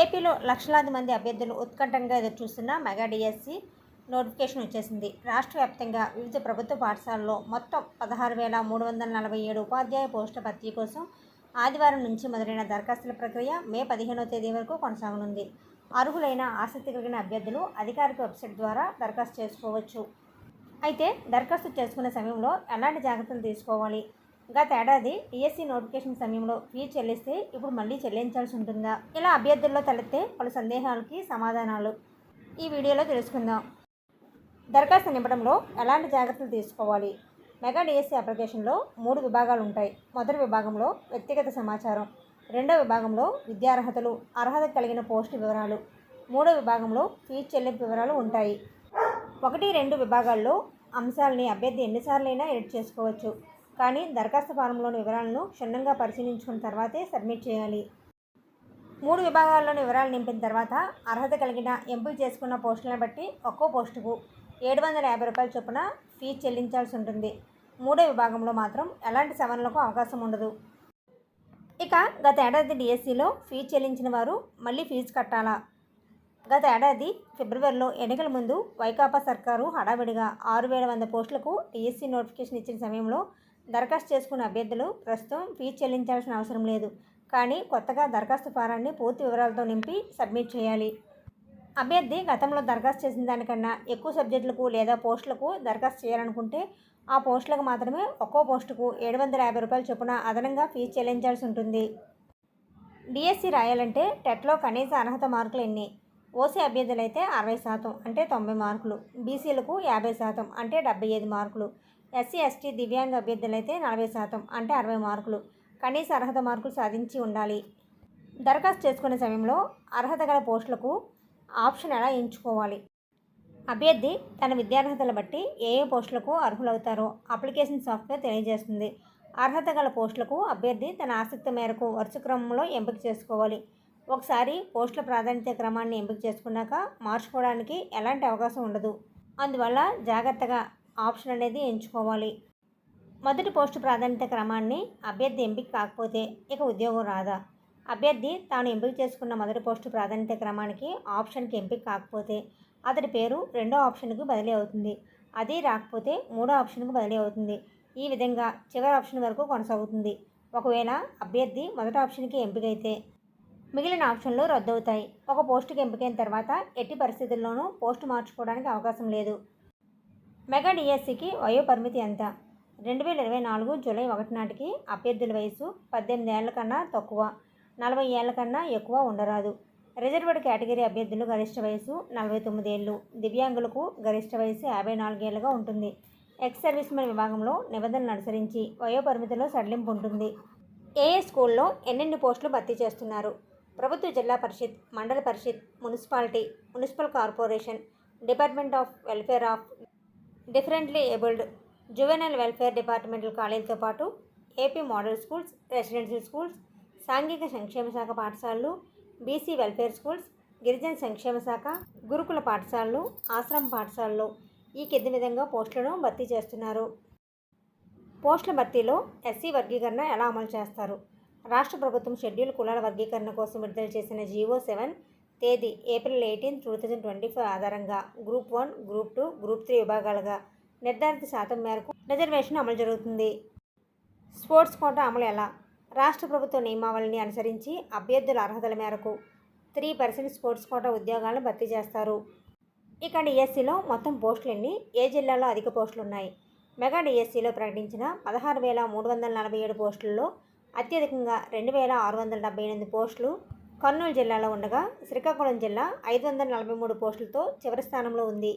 ఏపీలో లక్షలాది మంది అభ్యర్థులు ఉత్కంఠంగా ఎదురుచూస్తున్న మెగా డిఎస్సి నోటిఫికేషన్ వచ్చేసింది. రాష్ట్ర వ్యాప్తంగా వివిధ ప్రభుత్వ పాఠశాలల్లో మొత్తం పదహారు వేల మూడు వందల నలభై ఏడు ఉపాధ్యాయ పోస్టుల భర్తీ కోసం ఆదివారం నుంచి మొదలైన దరఖాస్తుల ప్రక్రియ మే పదిహేనో తేదీ వరకు కొనసాగనుంది. అర్హులైన ఆసక్తి కలిగిన అభ్యర్థులు అధికారిక వెబ్సైట్ ద్వారా దరఖాస్తు చేసుకోవచ్చు. అయితే దరఖాస్తు చేసుకునే సమయంలో ఎలాంటి జాగ్రత్తలు తీసుకోవాలి? గత ఏడాది టీఎస్సీ నోటిఫికేషన్ సమయంలో ఫీ చెల్లిస్తే ఇప్పుడు మళ్ళీ చెల్లించాల్సి ఉంటుందా? ఇలా అభ్యర్థుల్లో తలెత్తే పలు సందేహాలకి సమాధానాలు. ఈ వీడియోలో తెలుసుకుందాం. దరఖాస్తు నింపడంలో ఎలాంటి జాగ్రత్తలు తీసుకోవాలి? మెగా డిఎస్సీ అప్లికేషన్లో మూడు విభాగాలు ఉంటాయి. మొదటి విభాగంలో వ్యక్తిగత సమాచారం రెండో విభాగంలో విద్యార్హతలు అర్హత కలిగిన పోస్టు వివరాలు మూడో విభాగంలో ఫీజు చెల్లింపు వివరాలు ఉంటాయి. ఒకటి రెండు విభాగాల్లో అంశాలని అభ్యర్థి ఎన్నిసార్లైనా ఎడిట్ చేసుకోవచ్చు. కానీ దరఖాస్తు ఫారంలోని వివరాలను క్షుణ్ణంగా పరిశీలించుకున్న తర్వాతే సబ్మిట్ చేయాలి. మూడు విభాగాల్లోని వివరాలు నింపిన తర్వాత అర్హత కలిగిన ఎంపిక చేసుకున్న పోస్టులను బట్టి ఒక్కో పోస్టుకు ఏడు వందల యాభై రూపాయల చొప్పున ఫీజు చెల్లించాల్సి ఉంటుంది. మూడో విభాగంలో మాత్రం ఎలాంటి సవరణలకు అవకాశం ఉండదు. ఇక గత ఏడాది డిఎస్సిలో ఫీజు చెల్లించిన వారు మళ్ళీ ఫీజు కట్టాలా? గత ఏడాది ఫిబ్రవరిలో ఎన్నికల ముందు వైకాపా సర్కారు హడావిడిగా ఆరు వేల వంద పోస్టులకు డిఎస్సి నోటిఫికేషన్ ఇచ్చిన సమయంలో దరఖాస్తు చేసుకున్న అభ్యర్థులు ప్రస్తుతం ఫీజు చెల్లించాల్సిన అవసరం లేదు. కానీ కొత్తగా దరఖాస్తు ఫారాన్ని పూర్తి వివరాలతో నింపి సబ్మిట్ చేయాలి. అభ్యర్థి గతంలో దరఖాస్తు చేసిన దానికన్నా ఎక్కువ సబ్జెక్టులకు లేదా పోస్టులకు దరఖాస్తు చేయాలనుకుంటే ఆ పోస్టులకు మాత్రమే ఒక్కో పోస్టుకు ఏడు వందల యాభై రూపాయల చొప్పున అదనంగా ఫీజు చెల్లించాల్సి ఉంటుంది. డిఎస్సి రాయాలంటే టెట్లో కనీస అర్హత మార్కులు ఎన్ని? ఓసీ అభ్యర్థులైతే అరవై శాతం అంటే తొంభై మార్కులు. బీసీలకు యాభై శాతం అంటే డెబ్బై ఐదు మార్కులు. ఎస్సీ ఎస్టీ దివ్యాంగ అభ్యర్థులైతే నలభై శాతం అంటే అరవై మార్కులు. కనీస అర్హత మార్కులు సాధించి ఉండాలి. దరఖాస్తు చేసుకునే సమయంలో అర్హత గల పోస్టులకు ఆప్షన్ ఎలా ఎంచుకోవాలి? అభ్యర్థి తన విద్యార్హతలు బట్టి ఏ ఏ పోస్టులకు అర్హులవుతారో అప్లికేషన్ సాఫ్ట్వేర్ తెలియజేస్తుంది. అర్హత గల పోస్టులకు అభ్యర్థి తన ఆసక్తి మేరకు వరుస క్రమంలో ఎంపిక చేసుకోవాలి. ఒకసారి పోస్టుల ప్రాధాన్యత క్రమాన్ని ఎంపిక చేసుకున్నాక మార్చుకోవడానికి ఎలాంటి అవకాశం ఉండదు. అందువల్ల జాగ్రత్తగా ఆప్షన్ అనేది ఎంచుకోవాలి. మొదటి పోస్టు ప్రాధాన్యత క్రమాన్ని అభ్యర్థి ఎంపిక కాకపోతే ఇక ఉద్యోగం రాదా? అభ్యర్థి తాను ఎంపిక చేసుకున్న మొదటి పోస్టు ప్రాధాన్యత క్రమానికి ఆప్షన్కి ఎంపిక కాకపోతే అతడి పేరు రెండో ఆప్షన్కు బదిలీ అవుతుంది. అది రాకపోతే మూడో ఆప్షన్కు బదిలీ అవుతుంది. ఈ విధంగా చివరి ఆప్షన్ వరకు కొనసాగుతుంది. ఒకవేళ అభ్యర్థి మొదటి ఆప్షన్కి ఎంపికైతే మిగిలిన ఆప్షన్లు రద్దవుతాయి. ఒక పోస్టుకి ఎంపికైన తర్వాత ఎట్టి పరిస్థితుల్లోనూ పోస్టు మార్చుకోవడానికి అవకాశం లేదు. మెగా డిఎస్సికి వయో పరిమితి ఎంత? రెండు వేల ఇరవై నాలుగు జూలై ఒకటి నాటికి అభ్యర్థుల వయసు పద్దెనిమిది ఏళ్ళ కన్నా తక్కువ నలభై ఏళ్ళ కన్నా ఎక్కువ ఉండరాదు. రిజర్వ్డ్ కేటగిరీ అభ్యర్థులు గరిష్ట వయసు నలభై తొమ్మిది ఏళ్ళు దివ్యాంగులకు గరిష్ట వయసు యాభై నాలుగేళ్ళుగా ఉంటుంది. ఎక్స్ సర్వీస్ మెన్ విభాగంలో నిబంధనలు అనుసరించి వయోపరిమితిలో సడలింపు ఉంటుంది. ఏఏ స్కూల్లో ఎన్నెన్ని పోస్టులు భర్తీ చేస్తున్నారు? ప్రభుత్వ జిల్లా పరిషత్ మండల parishad municipality municipal corporation department of welfare of differently abled juvenile welfare departmental కాలేజీతో పాటు AP model schools residential schools సాంఘిక సంక్షేమ శాఖ పాఠశాలలు బీసీ వెల్ఫేర్ స్కూల్స్ గిరిజన సంక్షేమ శాఖ గురుకుల పాఠశాలలు ఆశ్రమ పాఠశాలలు ఈ కింది విధంగా పోస్టులను భర్తీ చేస్తున్నారు. పోస్టుల భర్తీలో ఎస్సీ వర్గీకరణ ఎలా అమలు చేస్తారు? రాష్ట్ర ప్రభుత్వం షెడ్యూల్ కులాల వర్గీకరణ కోసం విడుదల చేసిన జీవో సెవెన్ తేదీ April eighteen two thousand twenty five ఆధారంగా group one group two group three విభాగాలుగా నిర్ధారిత శాతం మేరకు రిజర్వేషన్ అమలు జరుగుతుంది. స్పోర్ట్స్ కోటా అమలు ఎలా? రాష్ట్ర ప్రభుత్వ నియమావళిని అనుసరించి అభ్యర్థుల అర్హతల మేరకు త్రీ పర్సెంట్ స్పోర్ట్స్ కోటా ఉద్యోగాలను భర్తీ చేస్తారు. ఇక డిఎస్సిలో మొత్తం పోస్టులు ఎన్ని ఏ జిల్లాలో అధిక పోస్టులు ఉన్నాయి మెగా డిఎస్సిలో ప్రకటించిన పదహారు వేల మూడు వందల నలభై ఏడు పోస్టుల్లో అత్యధికంగా రెండు వేల ఆరు వందల డెబ్బై ఎనిమిది పోస్టులు కర్నూలు జిల్లాలో ఉండగా శ్రీకాకుళం జిల్లా ఐదు వందల నలభై మూడు పోస్టులతో చివరి స్థానంలో ఉంది.